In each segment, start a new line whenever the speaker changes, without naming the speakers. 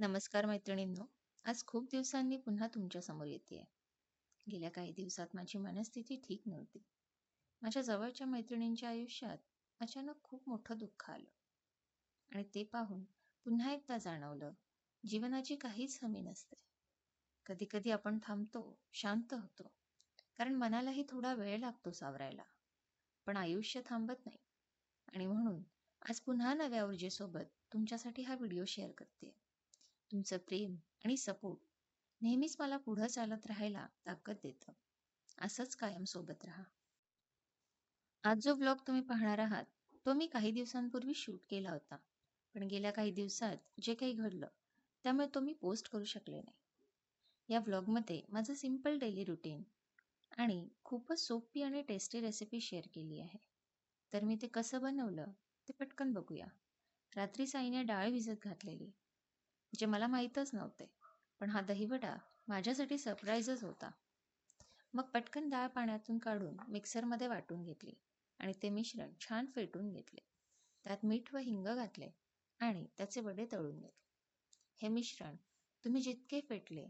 नमस्कार मैत्रिणींनो. आज खूप दिवसांनी पुन्हा तुमच्यासमोर येते गेल्या काही दिवसात माझी मनस्थिती ठीक नव्हती. माझ्या जवळच्या मैत्रिणींच्या आयुष्यात अचानक खूप मोठं दुःख आलं. आणि ते पाहून पुन्हा एकदा जाणवलं जीवनाची काहीच हमी नसते. कधी कधी आपण थांबतो शांत होतो कारण मनालाही थोडा वेळ लागतो सावरायला. पण आयुष्य थांबत नाही. आणि म्हणून आज पुन्हा नव्या ऊर्जेसोबत तुमच्यासाठी हा व्हिडिओ शेअर करते तुमचं प्रेम आणि सपोर्ट नेहमीच मला पुढं चालत राहायला ताकद देतं. असंच कायम सोबत राहा. आज जो ब्लॉग तुम्ही पाहणार आहात तो मी काही दिवसांपूर्वी शूट केला होता. पण गेल्या काही दिवसात जे काही घडलं त्यामुळे तो मी पोस्ट करू शकले नाही. या ब्लॉगमध्ये माझं सिंपल डेली रुटीन आणि खूपच सोपी आणि टेस्टी रेसिपी शेअर केली आहे. तर मी ते कसं बनवलं ते पटकन बघूया. रात्री साईने डाळ भिजत घातलेली. जे मला माहीतच नव्हते. पण हा दहीवडा माझ्यासाठी सरप्राईजच होता. मग पटकन डाळ पाण्यातून काढून मिक्सरमध्ये वाटून घेतली आणि ते मिश्रण छान फेटून घेतले. त्यात मीठ व हिंग घातले आणि त्याचे वडे तळून घेतले. हे मिश्रण तुम्ही जितके फेटले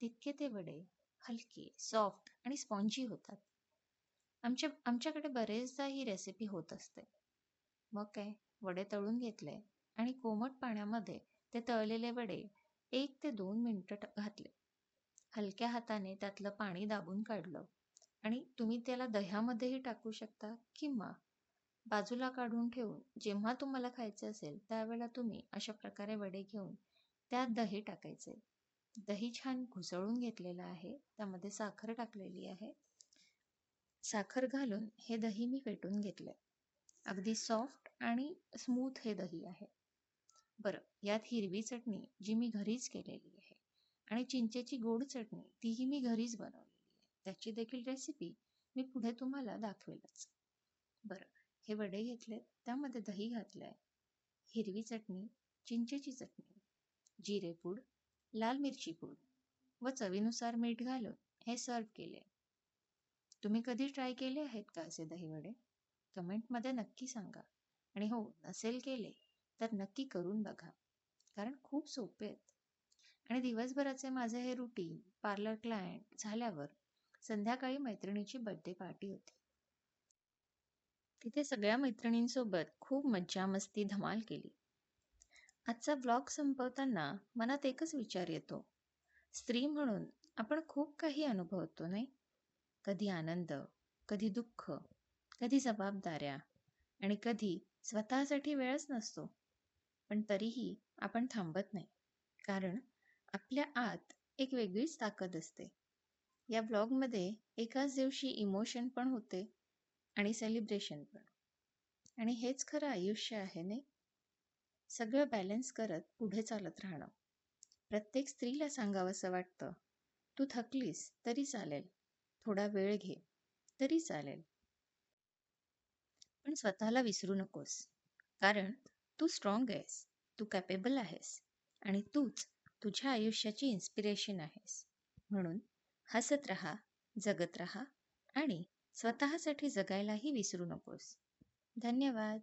तितके ते वडे हलके सॉफ्ट आणि स्पॉन्जी होतात. आमच्या आमच्याकडे बरेचदा ही रेसिपी होत असते. मग काय? वडे तळून घेतले आणि कोमट पाण्यामध्ये ते तळलेले वडे एक ते दोन मिनिटं घातले. हलक्या हाताने त्यातलं पाणी दाबून काढलं. आणि तुम्ही त्याला दह्यामध्येही टाकू शकता किंवा बाजूला काढून ठेवून जेव्हा तुम्हाला खायचे असेल त्यावेळेला तुम्ही अशा प्रकारे वडे घेऊन त्यात दही टाकायचे. दही छान घुसळून घेतलेलं आहे. त्यामध्ये साखर टाकलेली आहे. साखर घालून हे दही मी फेटून घेतलंय. अगदी सॉफ्ट आणि स्मूथ हे दही आहे. बरं यात हिरवी चटणी जी मी घरीच केलेली आहे आणि चिंचेची गोड चटणी तीही मी घरीच बनवलेली आहे. त्याची देखील रेसिपी मी पुढे तुम्हाला दाखवेलच. बरं हे वडे घेतलेत त्यामध्ये दही घातलंय. हिरवी चटणी चिंचेची चटणी जिरेपूड लाल मिरची पूड व चवीनुसार मीठ घालून हे सर्व केले तुम्ही कधी ट्राय केले आहेत का असे दही वडे? कमेंटमध्ये नक्की सांगा. आणि हो नसेल केले तर नक्की करून बघा. कारण खूप सोपे आहेत. आणि दिवसभराचे माझे हे रुटीन पार्लर क्लायंट झाल्यावर संध्याकाळी मैत्रिणीची बर्थडे पार्टी होती. तिथे सगळ्या मैत्रिणींसोबत खूप मज्जा मस्ती धमाल केली. आजचा ब्लॉग संपवताना मनात एकच विचार येतो. स्त्री म्हणून आपण खूप काही अनुभवतो नाही? कधी आनंद कधी दुःख कधी जबाबदाऱ्या आणि कधी स्वतःसाठी वेळच नसतो. पण तरीही आपण थांबत नाही. कारण आपल्या आत एक वेगळीच ताकद असते. या ब्लॉगमध्ये एकाच दिवशी इमोशन पण होते आणि सेलिब्रेशन पण. आणि हेच खरं आयुष्य आहे नाही सगळं बॅलन्स करत पुढे चालत राहणं. प्रत्येक स्त्रीला सांगावंसं वाटतं तू थकलीस तरी चालेल. थोडा वेळ घे तरी चालेल. पण स्वतःला विसरू नकोस. कारण तू स्ट्रॉंग आहेस तू कॅपेबल आहेस आणि तूच तुझ्या आयुष्याची इन्स्पिरेशन आहेस. म्हणून हसत राहा जगत राहा आणि स्वतःसाठी जगायलाही विसरू नकोस. धन्यवाद.